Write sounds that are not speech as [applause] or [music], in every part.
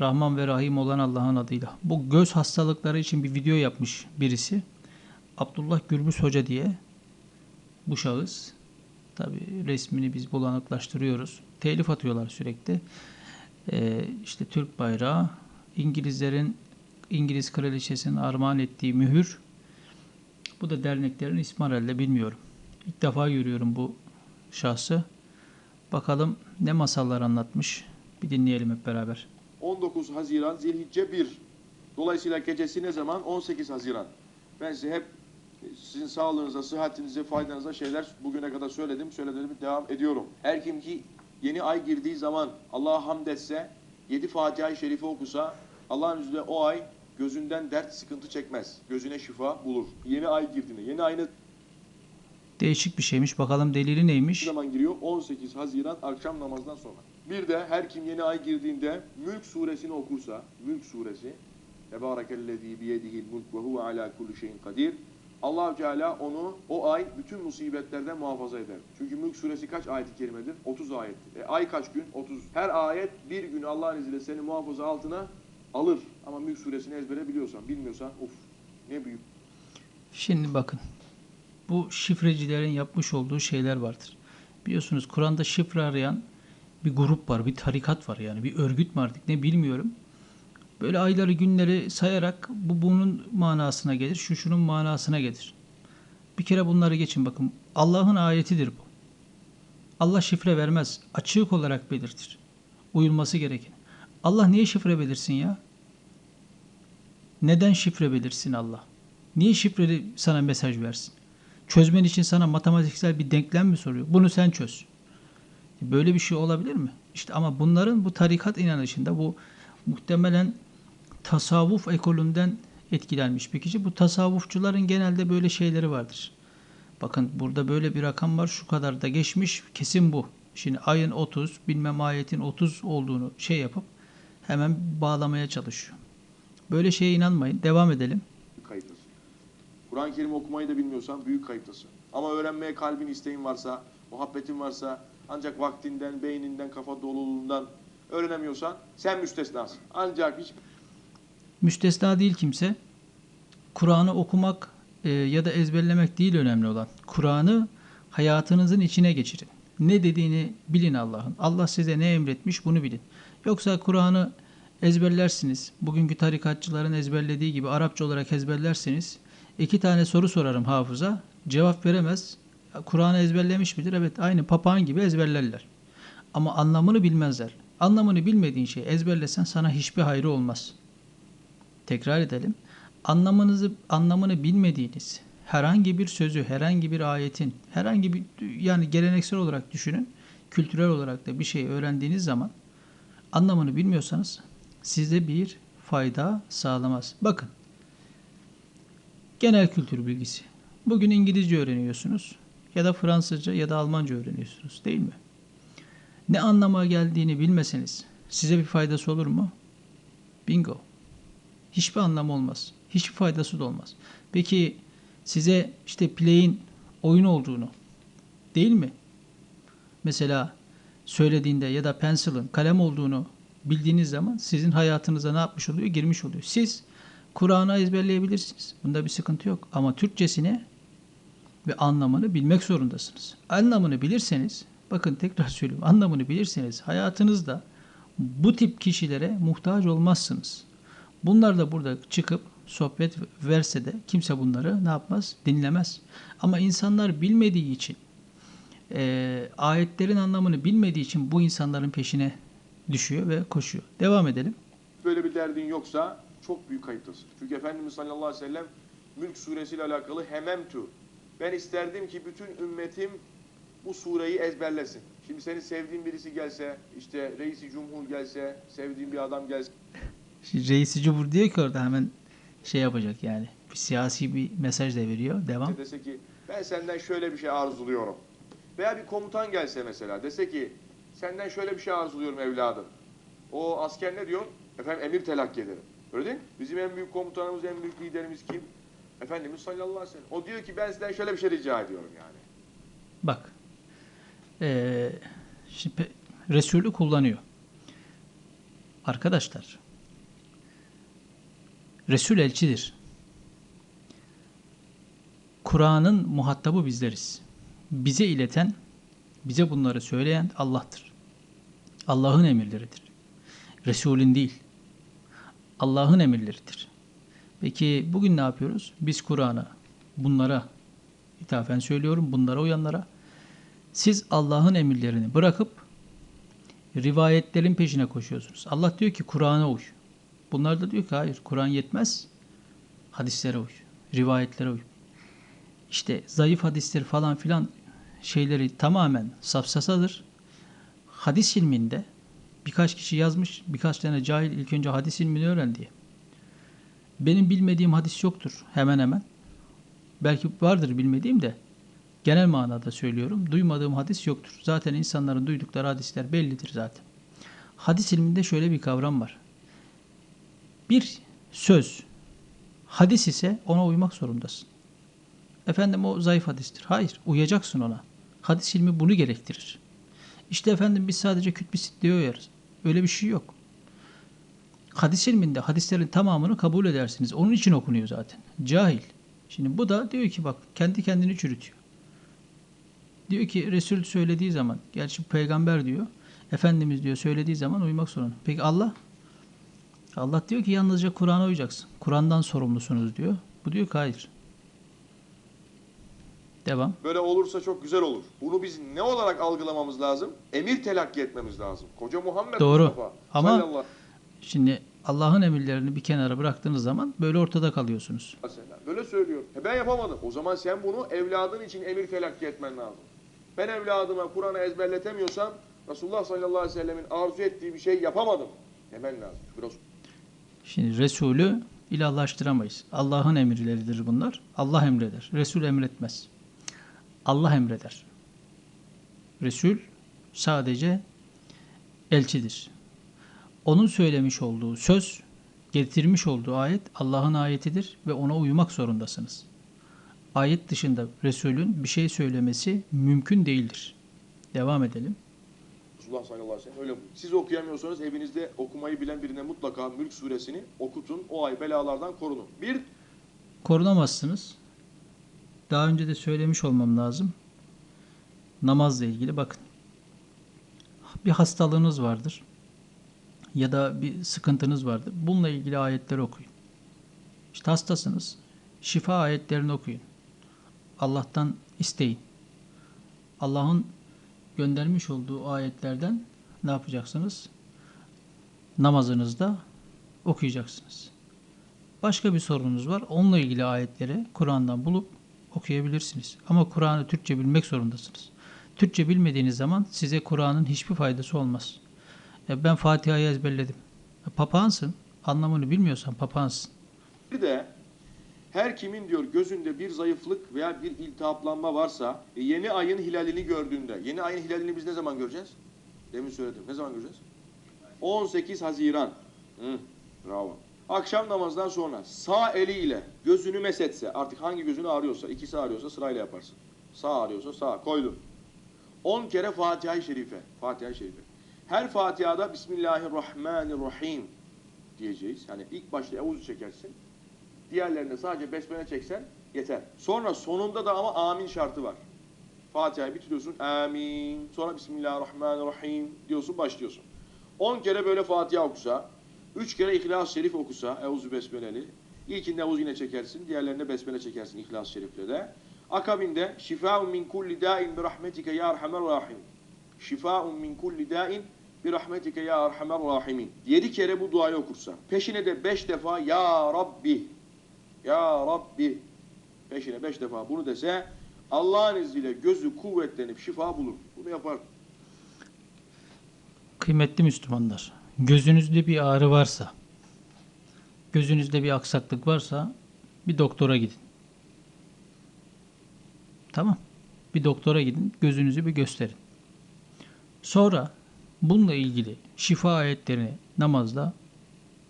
Rahman ve Rahim olan Allah'ın adıyla. Bu göz hastalıkları için bir video yapmış birisi. Abdullah Gürbüz Hoca diye bu şahıs. Tabi resmini biz bulanıklaştırıyoruz. Telif atıyorlar sürekli. Ee, işte Türk bayrağı, İngilizlerin İngiliz kraliçesinin armağan ettiği mühür. Bu da derneklerin ismi herhalde bilmiyorum. İlk defa görüyorum bu şahsı. Bakalım ne masallar anlatmış. Bir dinleyelim hep beraber. 19 Haziran Zilhicce 1. Dolayısıyla gecesi ne zaman? 18 Haziran. Ben size hep sizin sağlığınıza, sıhhatinize, faydanıza şeyler bugüne kadar söyledim, söyledim, devam ediyorum. Her kim ki yeni ay girdiği zaman Allah'a hamd etse, 7 Fatiha-i Şerife okusa, Allah'ın izniyle o ay gözünden dert, sıkıntı çekmez. Gözüne şifa bulur. Yeni ay girdiğinde, yeni ay ne Değişik bir şeymiş. Bakalım delili neymiş? zaman giriyor? 18 Haziran akşam namazdan sonra. Bir de her kim yeni ay girdiğinde Mülk suresini okursa, Mülk suresi Tebarekellezî biyedihil mulk ve huve alâ kulli şeyin kadir. allah Teala onu o ay bütün musibetlerden muhafaza eder. Çünkü Mülk suresi kaç ayet-i kerimedir? 30 ayettir. E, ay kaç gün? 30. Her ayet bir gün Allah'ın izniyle seni muhafaza altına alır. Ama Mülk suresini ezbere biliyorsan, bilmiyorsan uf ne büyük Şimdi bakın. Bu şifrecilerin yapmış olduğu şeyler vardır. Biliyorsunuz Kur'an'da şifre arayan bir grup var, bir tarikat var yani bir örgüt mü artık ne bilmiyorum. Böyle ayları günleri sayarak bu bunun manasına gelir, şu şunun manasına gelir. Bir kere bunları geçin bakın. Allah'ın ayetidir bu. Allah şifre vermez. Açık olarak belirtir. Uyulması gereken. Allah niye şifre belirsin ya? Neden şifre belirsin Allah? Niye şifreli sana mesaj versin? Çözmen için sana matematiksel bir denklem mi soruyor? Bunu sen çöz. Böyle bir şey olabilir mi? İşte ama bunların bu tarikat inanışında bu muhtemelen tasavvuf ekolünden etkilenmiş bir kişi. Bu tasavvufçuların genelde böyle şeyleri vardır. Bakın burada böyle bir rakam var şu kadar da geçmiş kesin bu. Şimdi ayın 30 bilmem ayetin 30 olduğunu şey yapıp hemen bağlamaya çalışıyor. Böyle şeye inanmayın. Devam edelim. kayıptasın. Kur'an-ı Kerim okumayı da bilmiyorsan büyük kayıptasın. Ama öğrenmeye kalbin isteğin varsa, muhabbetin varsa ancak vaktinden, beyninden, kafa doluluğundan öğrenemiyorsan sen müstesnasın. Ancak hiç Müstesna değil kimse. Kur'an'ı okumak e, ya da ezberlemek değil önemli olan. Kur'an'ı hayatınızın içine geçirin. Ne dediğini bilin Allah'ın. Allah size ne emretmiş bunu bilin. Yoksa Kur'an'ı ezberlersiniz. Bugünkü tarikatçıların ezberlediği gibi Arapça olarak ezberlersiniz. İki tane soru sorarım hafıza. Cevap veremez. Kur'an'ı ezberlemiş midir? Evet aynı papağan gibi ezberlerler. Ama anlamını bilmezler. Anlamını bilmediğin şeyi ezberlesen sana hiçbir hayrı olmaz. Tekrar edelim. Anlamınızı anlamını bilmediğiniz herhangi bir sözü, herhangi bir ayetin, herhangi bir yani geleneksel olarak düşünün, kültürel olarak da bir şey öğrendiğiniz zaman anlamını bilmiyorsanız size bir fayda sağlamaz. Bakın. Genel kültür bilgisi. Bugün İngilizce öğreniyorsunuz ya da Fransızca ya da Almanca öğreniyorsunuz değil mi? Ne anlama geldiğini bilmeseniz size bir faydası olur mu? Bingo. Hiçbir anlamı olmaz. Hiçbir faydası da olmaz. Peki size işte play'in oyun olduğunu değil mi? Mesela söylediğinde ya da pencil'ın kalem olduğunu bildiğiniz zaman sizin hayatınıza ne yapmış oluyor? Girmiş oluyor. Siz Kur'an'ı ezberleyebilirsiniz. Bunda bir sıkıntı yok. Ama Türkçesini ve anlamını bilmek zorundasınız. Anlamını bilirseniz, bakın tekrar [laughs] söylüyorum, anlamını bilirseniz hayatınızda bu tip kişilere muhtaç olmazsınız. Bunlar da burada çıkıp sohbet verse de kimse bunları ne yapmaz? Dinlemez. Ama insanlar bilmediği için, e, ayetlerin anlamını bilmediği için bu insanların peşine düşüyor ve koşuyor. Devam edelim. böyle bir derdin yoksa çok büyük kayıptasın. Çünkü Efendimiz sallallahu aleyhi ve sellem Mülk suresiyle alakalı hememtu. Ben isterdim ki bütün ümmetim bu sureyi ezberlesin. Şimdi senin sevdiğin birisi gelse, işte reisi cumhur gelse, sevdiğin bir adam gelse, Şimdi reisi cumhur diyor ki orada hemen şey yapacak yani. Bir siyasi bir mesaj da veriyor. Devam. dese ki ben senden şöyle bir şey arzuluyorum. Veya bir komutan gelse mesela dese ki senden şöyle bir şey arzuluyorum evladım. O asker ne diyor? Efendim emir telakki ederim. Öyle değil mi? Bizim en büyük komutanımız, en büyük liderimiz kim? Efendimiz sallallahu aleyhi ve sellem. O diyor ki ben sizden şöyle bir şey rica ediyorum yani. Bak. Ee, şimdi Resulü kullanıyor. Arkadaşlar Resul elçidir. Kur'an'ın muhatabı bizleriz. Bize ileten, bize bunları söyleyen Allah'tır. Allah'ın emirleridir. Resulün değil. Allah'ın emirleridir. Peki bugün ne yapıyoruz? Biz Kur'an'a, bunlara, ithafen söylüyorum, bunlara uyanlara, siz Allah'ın emirlerini bırakıp rivayetlerin peşine koşuyorsunuz. Allah diyor ki Kur'an'a uy. Bunlar da diyor ki hayır Kur'an yetmez. Hadislere uy. Rivayetlere uy. İşte zayıf hadisler falan filan şeyleri tamamen safsasadır. Hadis ilminde birkaç kişi yazmış, birkaç tane cahil ilk önce hadis ilmini öğren diye. Benim bilmediğim hadis yoktur hemen hemen. Belki vardır bilmediğim de genel manada söylüyorum. Duymadığım hadis yoktur. Zaten insanların duydukları hadisler bellidir zaten. Hadis ilminde şöyle bir kavram var. Bir söz hadis ise ona uymak zorundasın. Efendim o zayıf hadistir. Hayır, uyacaksın ona. Hadis ilmi bunu gerektirir. İşte efendim biz sadece kütbü diye uyarız. Öyle bir şey yok. Hadis ilminde hadislerin tamamını kabul edersiniz. Onun için okunuyor zaten. Cahil. Şimdi bu da diyor ki bak kendi kendini çürütüyor. Diyor ki Resul söylediği zaman, gerçi peygamber diyor, Efendimiz diyor söylediği zaman uymak zorunda. Peki Allah? Allah diyor ki yalnızca Kur'an'a uyacaksın. Kur'an'dan sorumlusunuz diyor. Bu diyor ki hayır. Devam. Böyle olursa çok güzel olur. Bunu biz ne olarak algılamamız lazım? Emir telakki etmemiz lazım. Koca Muhammed Doğru. Mustafa. Ama- sallallahu Şimdi Allah'ın emirlerini bir kenara bıraktığınız zaman böyle ortada kalıyorsunuz. sellem. Böyle söylüyor. E ben yapamadım. O zaman sen bunu evladın için emir telakki etmen lazım. Ben evladıma Kur'an'ı ezberletemiyorsam Resulullah sallallahu aleyhi ve sellemin arzu ettiği bir şey yapamadım demen lazım. Biraz Şimdi Resulü ilahlaştıramayız. Allah'ın emirleridir bunlar. Allah emreder. Resul emretmez. Allah emreder. Resul sadece elçidir. Onun söylemiş olduğu söz, getirmiş olduğu ayet Allah'ın ayetidir ve ona uymak zorundasınız. Ayet dışında Resulün bir şey söylemesi mümkün değildir. Devam edelim. Resulullah sallallahu aleyhi ve sellem öyle. Siz okuyamıyorsanız evinizde okumayı bilen birine mutlaka Mülk suresini okutun. O ay belalardan korunun. Bir, korunamazsınız. Daha önce de söylemiş olmam lazım. Namazla ilgili bakın. Bir hastalığınız vardır. Ya da bir sıkıntınız vardır. Bununla ilgili ayetleri okuyun. İşte hastasınız. Şifa ayetlerini okuyun. Allah'tan isteyin. Allah'ın göndermiş olduğu ayetlerden ne yapacaksınız? Namazınızda okuyacaksınız. Başka bir sorunuz var. Onunla ilgili ayetleri Kur'an'dan bulup okuyabilirsiniz. Ama Kur'an'ı Türkçe bilmek zorundasınız. Türkçe bilmediğiniz zaman size Kur'an'ın hiçbir faydası olmaz. Ya ben Fatiha'yı ezberledim. Ya papağansın. Anlamını bilmiyorsan papağansın. bir de her kimin diyor gözünde bir zayıflık veya bir iltihaplanma varsa e, yeni ayın hilalini gördüğünde, yeni ayın hilalini biz ne zaman göreceğiz? Demin söyledim. Ne zaman göreceğiz? 18 Haziran. Hı, bravo. Akşam namazdan sonra sağ eliyle gözünü mesetse artık hangi gözünü ağrıyorsa, ikisi ağrıyorsa sırayla yaparsın. Sağ ağrıyorsa sağ koydun. 10 kere Fatiha-i Şerife. Fatiha-i Şerife. Her Fatiha'da Bismillahirrahmanirrahim diyeceğiz. Yani ilk başta Eûzü çekersin. Diğerlerinde sadece besmele çeksen yeter. Sonra sonunda da ama amin şartı var. Fatiha'yı bitiriyorsun. Amin. Sonra Bismillahirrahmanirrahim diyorsun başlıyorsun. 10 kere böyle Fatiha okusa, 3 kere İhlas-ı Şerif okusa, Eûzü Besmeleli. İlkinde Eûzü yine çekersin, diğerlerinde Besmele çekersin İhlas-ı Şerif'le de. Akabinde şifaun min kulli da'in bi rahmetike ya erhamer rahim. Şifaun min kulli da'in bi rahmetike ya erhamer rahimin. 7 kere bu duayı okursa, peşine de 5 defa ya Rabbi ya Rabbi peşine 5 defa bunu dese Allah'ın izniyle gözü kuvvetlenip şifa bulur. Bunu yapar. Kıymetli Müslümanlar, gözünüzde bir ağrı varsa, gözünüzde bir aksaklık varsa bir doktora gidin. Tamam. Bir doktora gidin, gözünüzü bir gösterin. Sonra bununla ilgili şifa ayetlerini namazda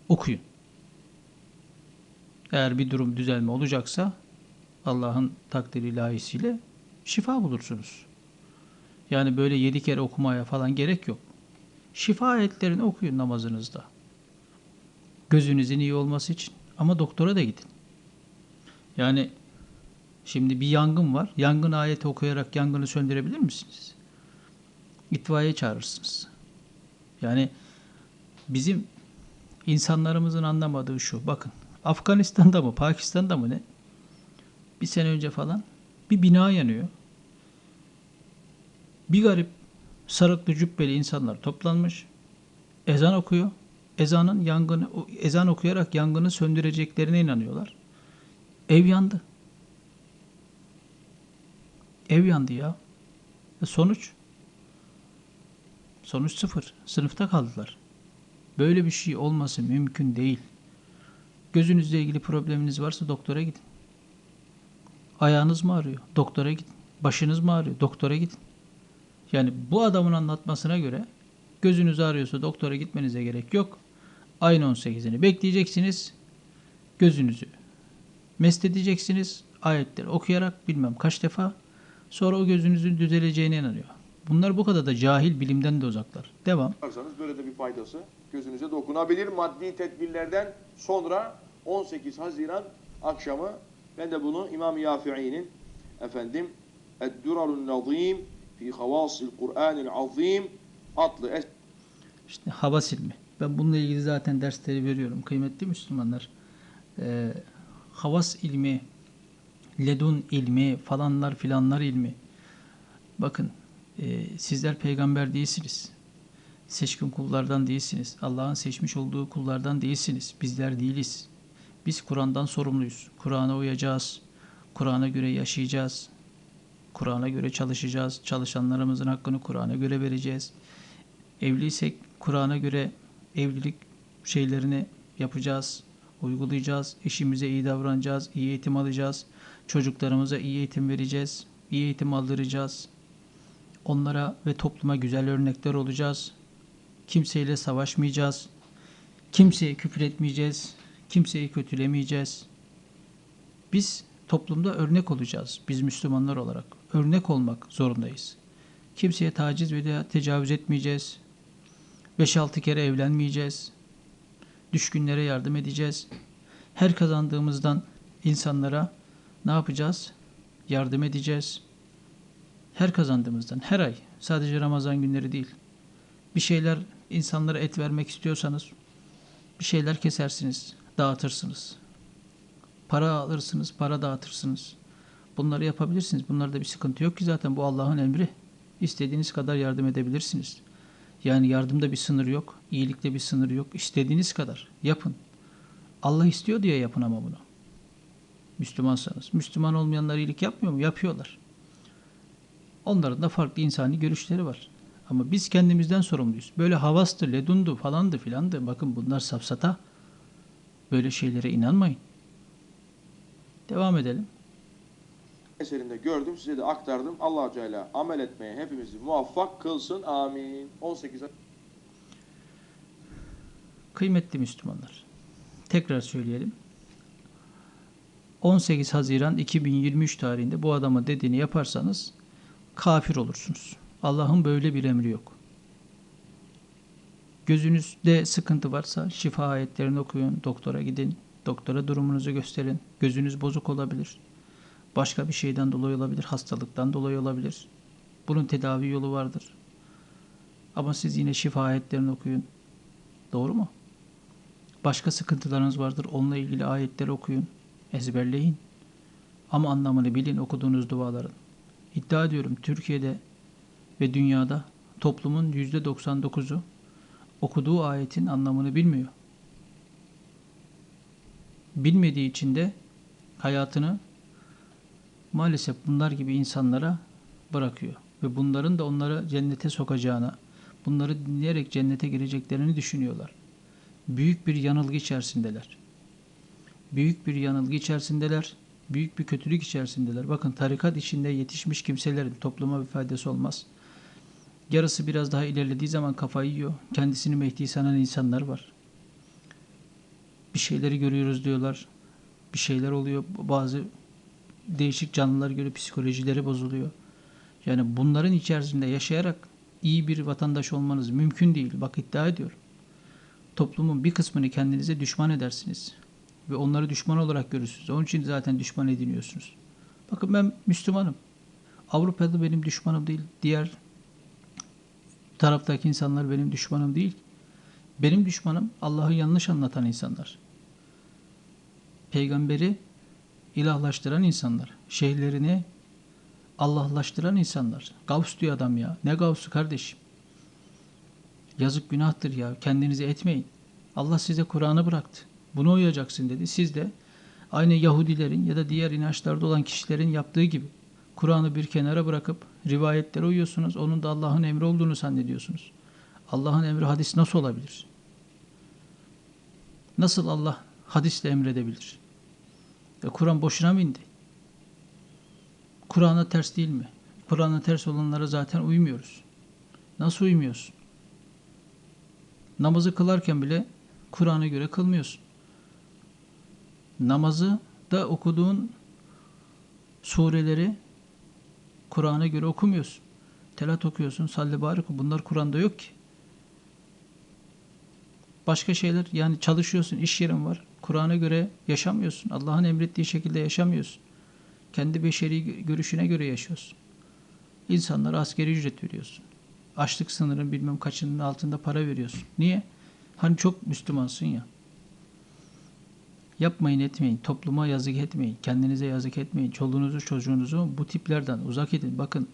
okuyun. Eğer bir durum düzelme olacaksa Allah'ın takdiri ilahisiyle şifa bulursunuz. Yani böyle yedi kere okumaya falan gerek yok. Şifa ayetlerini okuyun namazınızda. Gözünüzün iyi olması için, Ama doktora da gidin. Yani şimdi bir yangın var. Yangın ayeti okuyarak yangını söndürebilir misiniz? İtfaiye çağırırsınız. Yani bizim insanlarımızın anlamadığı şu. Bakın Afganistan'da mı Pakistan'da mı ne? Bir sene önce falan bir bina yanıyor. Bir garip sarıklı cübbeli insanlar toplanmış. Ezan okuyor. Ezanın yangını ezan okuyarak yangını söndüreceklerine inanıyorlar. Ev yandı. Ev yandı ya. E sonuç? Sonuç sıfır. Sınıfta kaldılar. Böyle bir şey olması mümkün değil. Gözünüzle ilgili probleminiz varsa doktora gidin. Ayağınız mı ağrıyor? Doktora gidin. Başınız mı ağrıyor? Doktora gidin. Yani bu adamın anlatmasına göre gözünüz ağrıyorsa doktora gitmenize gerek yok. Ayın 18'ini bekleyeceksiniz. Gözünüzü mest edeceksiniz. Ayetleri okuyarak bilmem kaç defa. Sonra o gözünüzün düzeleceğine inanıyor. Bunlar bu kadar da cahil bilimden de uzaklar. Devam. Yaparsanız böyle de bir faydası gözünüze dokunabilir. Maddi tedbirlerden sonra 18 Haziran akşamı ben de bunu İmam Yafi'i'nin efendim Edduralun Nazim fi Havasil Kur'anil Azim adlı es- İşte hava silmi. Ben bununla ilgili zaten dersleri veriyorum. Kıymetli Müslümanlar. Ee, havas ilmi, ledun ilmi, falanlar filanlar ilmi. Bakın e, sizler peygamber değilsiniz. Seçkin kullardan değilsiniz. Allah'ın seçmiş olduğu kullardan değilsiniz. Bizler değiliz. Biz Kur'an'dan sorumluyuz. Kur'an'a uyacağız. Kur'an'a göre yaşayacağız. Kur'an'a göre çalışacağız. Çalışanlarımızın hakkını Kur'an'a göre vereceğiz. Evliysek Kur'an'a göre evlilik şeylerini yapacağız, uygulayacağız. Eşimize iyi davranacağız, iyi eğitim alacağız. Çocuklarımıza iyi eğitim vereceğiz, iyi eğitim aldıracağız. Onlara ve topluma güzel örnekler olacağız. Kimseyle savaşmayacağız. Kimseye küfür etmeyeceğiz. Kimseyi kötülemeyeceğiz. Biz toplumda örnek olacağız. Biz Müslümanlar olarak örnek olmak zorundayız. Kimseye taciz veya tecavüz etmeyeceğiz. 5-6 kere evlenmeyeceğiz. Düşkünlere yardım edeceğiz. Her kazandığımızdan insanlara ne yapacağız? Yardım edeceğiz. Her kazandığımızdan, her ay, sadece Ramazan günleri değil. Bir şeyler insanlara et vermek istiyorsanız bir şeyler kesersiniz, dağıtırsınız. Para alırsınız, para dağıtırsınız. Bunları yapabilirsiniz. Bunlarda bir sıkıntı yok ki zaten bu Allah'ın emri. İstediğiniz kadar yardım edebilirsiniz. Yani yardımda bir sınır yok, iyilikte bir sınır yok. İstediğiniz kadar yapın. Allah istiyor diye yapın ama bunu. Müslümansanız. Müslüman olmayanlar iyilik yapmıyor mu? Yapıyorlar. Onların da farklı insani görüşleri var. Ama biz kendimizden sorumluyuz. Böyle havastı, ledundu falandı filandı. Bakın bunlar safsata. Böyle şeylere inanmayın. Devam edelim. eserinde gördüm, size de aktardım. Allah Teala amel etmeye hepimizi muvaffak kılsın. Amin. 18 Kıymetli Müslümanlar. Tekrar söyleyelim. 18 Haziran 2023 tarihinde bu adama dediğini yaparsanız kafir olursunuz. Allah'ın böyle bir emri yok. Gözünüzde sıkıntı varsa şifa ayetlerini okuyun, doktora gidin, doktora durumunuzu gösterin. Gözünüz bozuk olabilir. Başka bir şeyden dolayı olabilir, hastalıktan dolayı olabilir. Bunun tedavi yolu vardır. Ama siz yine şifa ayetlerini okuyun. Doğru mu? Başka sıkıntılarınız vardır. Onunla ilgili ayetleri okuyun. Ezberleyin. Ama anlamını bilin okuduğunuz duaların. İddia ediyorum Türkiye'de ve dünyada toplumun %99'u okuduğu ayetin anlamını bilmiyor. Bilmediği için de hayatını maalesef bunlar gibi insanlara bırakıyor. Ve bunların da onları cennete sokacağına, bunları dinleyerek cennete gireceklerini düşünüyorlar. Büyük bir yanılgı içerisindeler. Büyük bir yanılgı içerisindeler. Büyük bir kötülük içerisindeler. Bakın tarikat içinde yetişmiş kimselerin topluma bir faydası olmaz. Yarısı biraz daha ilerlediği zaman kafayı yiyor. Kendisini Mehdi sanan insanlar var. Bir şeyleri görüyoruz diyorlar. Bir şeyler oluyor. Bazı değişik canlılar göre psikolojileri bozuluyor. Yani bunların içerisinde yaşayarak iyi bir vatandaş olmanız mümkün değil. Bak iddia ediyorum. Toplumun bir kısmını kendinize düşman edersiniz. Ve onları düşman olarak görürsünüz. Onun için zaten düşman ediniyorsunuz. Bakın ben Müslümanım. Avrupa'da benim düşmanım değil. Diğer taraftaki insanlar benim düşmanım değil. Benim düşmanım Allah'ı yanlış anlatan insanlar. Peygamberi ilahlaştıran insanlar. Şeyhlerini Allahlaştıran insanlar. Gavs diyor adam ya. Ne Gavs'u kardeşim? Yazık günahtır ya. Kendinizi etmeyin. Allah size Kur'an'ı bıraktı. Buna uyacaksın dedi. Siz de aynı Yahudilerin ya da diğer inançlarda olan kişilerin yaptığı gibi Kur'an'ı bir kenara bırakıp rivayetlere uyuyorsunuz. Onun da Allah'ın emri olduğunu zannediyorsunuz. Allah'ın emri hadis nasıl olabilir? Nasıl Allah hadisle emredebilir? E, Kur'an boşuna mı indi? Kur'an'a ters değil mi? Kur'an'a ters olanlara zaten uymuyoruz. Nasıl uymuyorsun? Namazı kılarken bile Kur'an'a göre kılmıyorsun. Namazı da okuduğun sureleri Kur'an'a göre okumuyorsun. Telat okuyorsun, salli barik bunlar Kur'an'da yok ki. Başka şeyler yani çalışıyorsun, iş yerin var. Kur'an'a göre yaşamıyorsun. Allah'ın emrettiği şekilde yaşamıyorsun. Kendi beşeri görüşüne göre yaşıyorsun. İnsanlara askeri ücret veriyorsun. Açlık sınırının bilmem kaçının altında para veriyorsun. Niye? Hani çok Müslümansın ya. Yapmayın etmeyin. Topluma yazık etmeyin. Kendinize yazık etmeyin. Çoluğunuzu çocuğunuzu bu tiplerden uzak edin. Bakın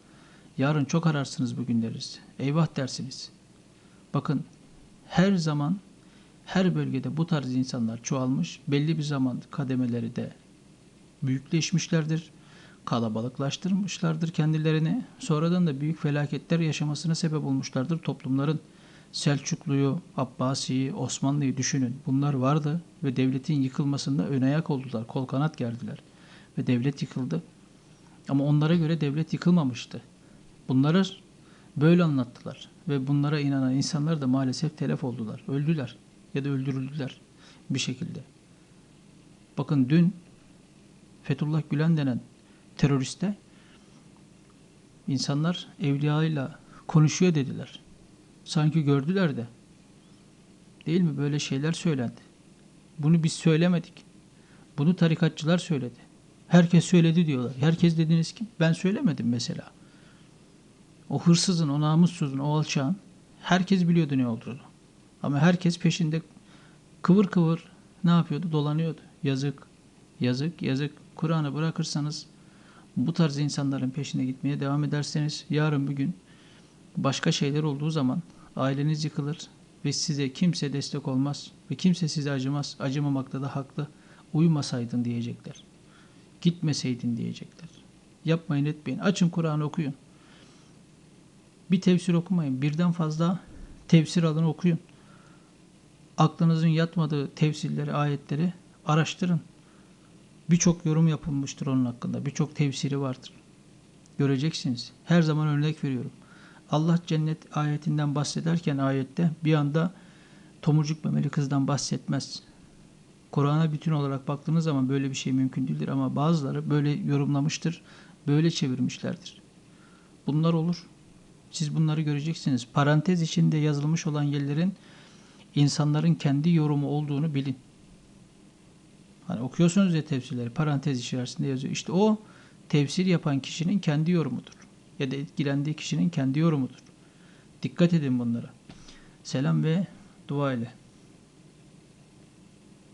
yarın çok ararsınız bu günleri. Eyvah dersiniz. Bakın her zaman her bölgede bu tarz insanlar çoğalmış. Belli bir zaman kademeleri de büyükleşmişlerdir. Kalabalıklaştırmışlardır kendilerini. Sonradan da büyük felaketler yaşamasına sebep olmuşlardır toplumların. Selçuklu'yu, Abbasi'yi, Osmanlı'yı düşünün. Bunlar vardı ve devletin yıkılmasında ön ayak oldular. Kol kanat gerdiler. Ve devlet yıkıldı. Ama onlara göre devlet yıkılmamıştı. Bunları böyle anlattılar. Ve bunlara inanan insanlar da maalesef telef oldular. Öldüler ya da öldürüldüler bir şekilde. Bakın dün Fethullah Gülen denen teröriste insanlar evliyayla konuşuyor dediler. Sanki gördüler de. Değil mi? Böyle şeyler söylendi. Bunu biz söylemedik. Bunu tarikatçılar söyledi. Herkes söyledi diyorlar. Herkes dediniz kim? Ben söylemedim mesela. O hırsızın, o namussuzun, o alçağın herkes biliyordu ne olduğunu. Ama herkes peşinde kıvır kıvır ne yapıyordu? Dolanıyordu. Yazık, yazık, yazık. Kur'an'ı bırakırsanız bu tarz insanların peşine gitmeye devam ederseniz yarın bir gün başka şeyler olduğu zaman aileniz yıkılır ve size kimse destek olmaz ve kimse size acımaz. Acımamakta da haklı. Uyumasaydın diyecekler. Gitmeseydin diyecekler. Yapmayın etmeyin. Açın Kur'an'ı okuyun. Bir tefsir okumayın. Birden fazla tefsir alın okuyun. Aklınızın yatmadığı tefsirleri, ayetleri araştırın. Birçok yorum yapılmıştır onun hakkında. Birçok tefsiri vardır. Göreceksiniz. Her zaman örnek veriyorum. Allah cennet ayetinden bahsederken ayette bir anda tomurcuk memeli kızdan bahsetmez. Kur'an'a bütün olarak baktığınız zaman böyle bir şey mümkün değildir ama bazıları böyle yorumlamıştır, böyle çevirmişlerdir. Bunlar olur. Siz bunları göreceksiniz. Parantez içinde yazılmış olan yerlerin insanların kendi yorumu olduğunu bilin. Hani okuyorsunuz ya tefsirleri parantez içerisinde yazıyor. İşte o tefsir yapan kişinin kendi yorumudur. Ya da etkilendiği kişinin kendi yorumudur. Dikkat edin bunlara. Selam ve dua ile.